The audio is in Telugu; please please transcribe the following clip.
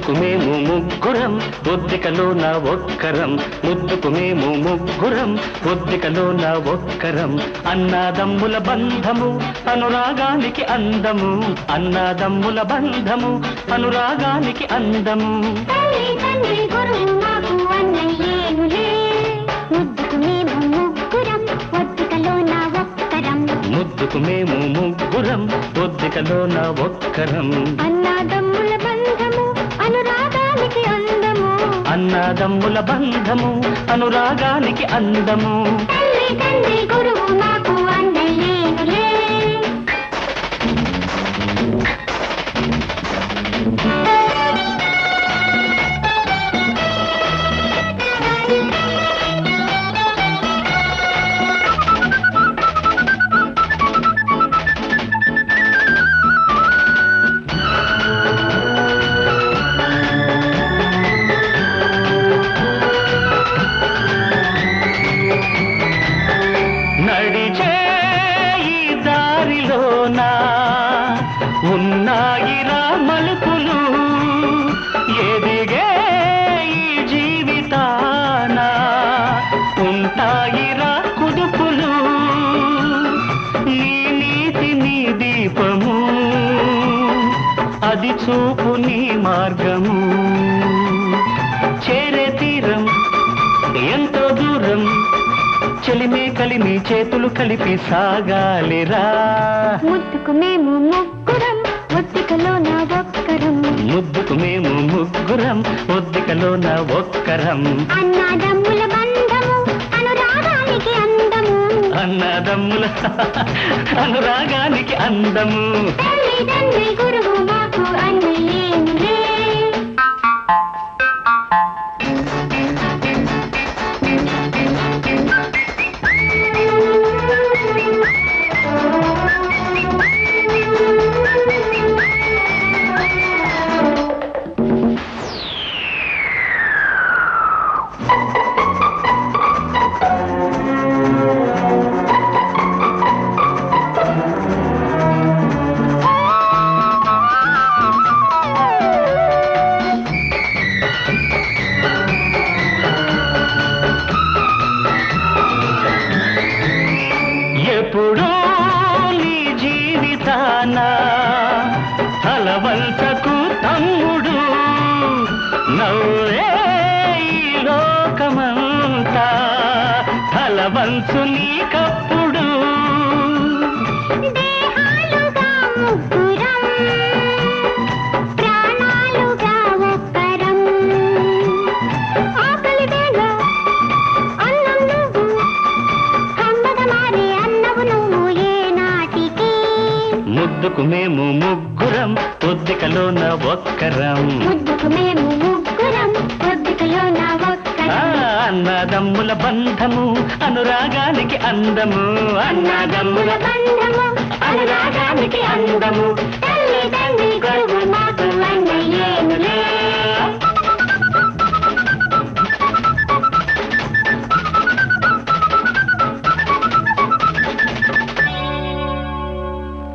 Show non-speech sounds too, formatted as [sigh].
ముద్దుకు మేము ముగ్గురం ఒద్దికలో నా ఒక్కరం. ముద్దుకు మేము ముగ్గురం ఒద్దికలో నా ఒక్కరం. అన్నాదమ్ముల బంధము అనురాగానికి అందము. అన్నాదమ్ముల బంధము అనురాగానికి అందము. ముద్దుకు మేము ముగ్గురం ఒద్దికలో నా ఒక్కరం. అన్నాదమ్ముల అన్నదమ్ముల బంధము అనురాగానికి అందము. తల్లి తండ్రి గురువు నాకు నడిచే ఈ దారిలోన? ఉన్నాయిరా మలుపులు ఎదిగే ఈ జీవితాన? ఉంటాయిరా కుదుపులు నీ నీతి నీ దీపము అది చూపు నీ మార్గము. చేరే తీరం ఎంతో దూరం చెలిమే కలిమి చేతులు కలిపి సాగాలిరా. ముద్దుకు మేము ముగ్గురం ఒత్తికలో నా ఒక్కరం. ముద్దుకు మేము ముగ్గురం ఒద్దికలో నా ఒక్కరం. అన్నాదమ్ముల బంధము అనురాగానికి అందము. అన్నదమ్ముల [laughs] అనురాగానికి అందము. తల్లి తండ్రి గురువు తలవంచకు తమ్ముడు. నవ్వే లోకమంతా. తలవంచు నీ కప్పు ముద్దుకు మేము ముగ్గురం పొద్దికలోన ఒక్కరం. అన్నదమ్ముల బంధము అనురాగానికి అందము. అన్నదమ్ముల బంధము అనురాగానికి అందము.